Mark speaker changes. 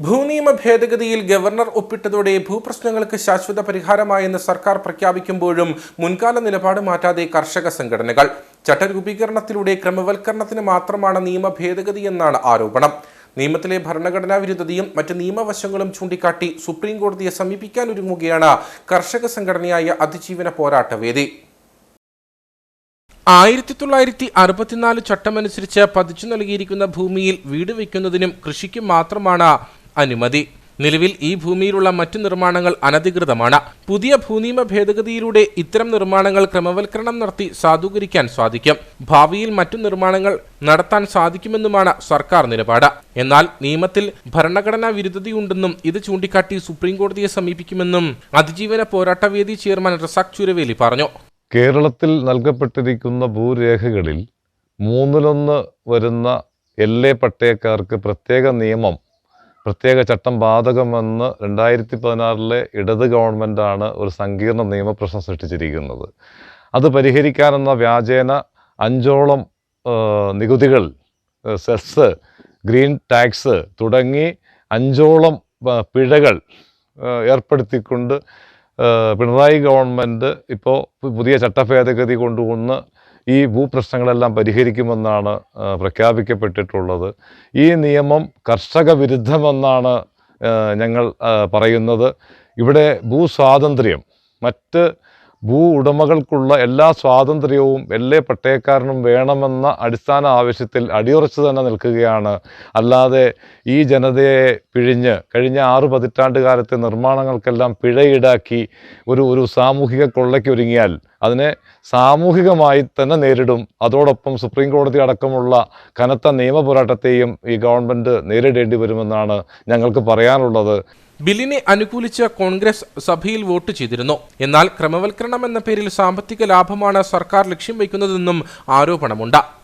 Speaker 1: ഭൂനിയമ ഭേദഗതിയിൽ governor ഒപ്പിട്ടതോടെ ഭൂപ്രശ്നങ്ങൾക്ക് ശാശ്വത പരിഹാരമായെന്ന് സർക്കാർ പ്രഖ്യാപിക്കുമ്പോഴും മുൻകാല നിലപാട് മാറ്റാതെ കർഷക സംഘടനകൾ. ചട്ടരൂപീകരണത്തിലൂടെ ക്രമവൽക്കരണത്തിന് മാത്രമാണ് നിയമ ഭേദഗതിയെന്നാണ് ആരോപണം. നിയമത്തിലെ ഭരണഘടനാ വിരുദ്ധതയും മറ്റ് നിയമവശങ്ങളും ചൂണ്ടിക്കാട്ടി സുപ്രീം കോടതിയെ സമീപിക്കാൻ ഒരുങ്ങുകയാണ് കർഷക സംഘടനയായ അതിജീവന പോരാട്ടവേദി ആയിരത്തി തൊള്ളായിരത്തി അറുപത്തിനാല് ചട്ടമനുസരിച്ച് പതിച്ചു നൽകിയിരിക്കുന്ന ഭൂമിയിൽ വീട് വയ്ക്കുന്നതിനും കൃഷിക്കും മാത്രമാണ് അനുമതി. നിലവിൽ ഈ ഭൂമിയിലുള്ള മറ്റു നിർമ്മാണങ്ങൾ അനധികൃതമാണ്. പുതിയ ഭൂനിയമ ഭേദഗതിയിലൂടെ ഇത്തരം നിർമ്മാണങ്ങൾ ക്രമവൽക്കരണം നടത്തി സാധൂകരിക്കാൻ സാധിക്കും. ഭാവിയിൽ മറ്റു നിർമ്മാണങ്ങൾ നടത്താൻ സാധിക്കുമെന്നുമാണ് സർക്കാർ നിലപാട്. എന്നാൽ നിയമത്തിൽ ഭരണഘടനാ വിരുദ്ധതയുണ്ടെന്നും ഇത് ചൂണ്ടിക്കാട്ടി സുപ്രീം കോടതിയെ സമീപിക്കുമെന്നും അതിജീവന പോരാട്ടവേദി ചെയർമാൻ റസാഖ് ചുരവേലി പറഞ്ഞു.
Speaker 2: കേരളത്തിൽ നൽകപ്പെട്ടിരിക്കുന്ന ഭൂരേഖകളിൽ മൂന്നിലൊന്ന് വരുന്ന എൽ എ പട്ടയക്കാർക്ക് പ്രത്യേക നിയമം പ്രത്യേക ചട്ടം ബാധകമെന്ന് രണ്ടായിരത്തി പതിനാറിലെ ഇടത് ഗവൺമെന്റാണ് ഒരു സങ്കീർണ നിയമപ്രശ്നം സൃഷ്ടിച്ചിരിക്കുന്നത്. അത് പരിഹരിക്കാനെന്ന വ്യാജേന അഞ്ചോളം നികുതികൾ സെസ് ഗ്രീൻ ടാക്സ് തുടങ്ങി അഞ്ചോളം പിഴകൾ ഏർപ്പെടുത്തിക്കൊണ്ട് പിണറായി ഗവൺമെന്റ് ഇപ്പോൾ പുതിയ ചട്ടഭേദഗതി കൊണ്ടുവന്ന് ഈ ഭൂപ്രശ്നങ്ങളെല്ലാം പരിഹരിക്കുമെന്നാണ് പ്രഖ്യാപിക്കപ്പെട്ടിട്ടുള്ളത്. ഈ നിയമം കർഷക വിരുദ്ധമെന്നാണ് ഞങ്ങൾ പറയുന്നത്. ഇവിടെ ഭൂസ്വാതന്ത്ര്യം മറ്റ് ഭൂ ഉടമകൾക്കുള്ള എല്ലാ സ്വാതന്ത്ര്യവും എല്ലാ പട്ടയക്കാരനും വേണമെന്ന അടിസ്ഥാന ആവശ്യത്തിൽ അടിയുറച്ചു തന്നെ നിൽക്കുകയാണ്. അല്ലാതെ ഈ ജനതയെ പിഴിഞ്ഞ് കഴിഞ്ഞ ആറ് പതിറ്റാണ്ട് കാലത്തെ നിർമ്മാണങ്ങൾക്കെല്ലാം പിഴയിടാക്കി ഒരു ഒരു സാമൂഹിക കൊള്ളയ്ക്കൊരുങ്ങിയാൽ അതിനെ സാമൂഹികമായി തന്നെ നേരിടും. അതോടൊപ്പം സുപ്രീം കോടതി അടക്കമുള്ള കനത്ത നിയമ പോരാട്ടത്തെയും ഈ ഗവൺമെന്റ് നേരിടേണ്ടി വരുമെന്നാണ് ഞങ്ങൾക്ക് പറയാനുള്ളത്.
Speaker 1: ബില്ലിനെ അനുകൂലിച്ച് കോൺഗ്രസ് സഭയിൽ വോട്ട് ചെയ്തിരുന്നു. എന്നാൽ ക്രമവൽക്കരണം എന്ന പേരിൽ സാമ്പത്തിക ലാഭമാണ് സർക്കാർ ലക്ഷ്യം വയ്ക്കുന്നതെന്നും ആരോപണമുണ്ട്.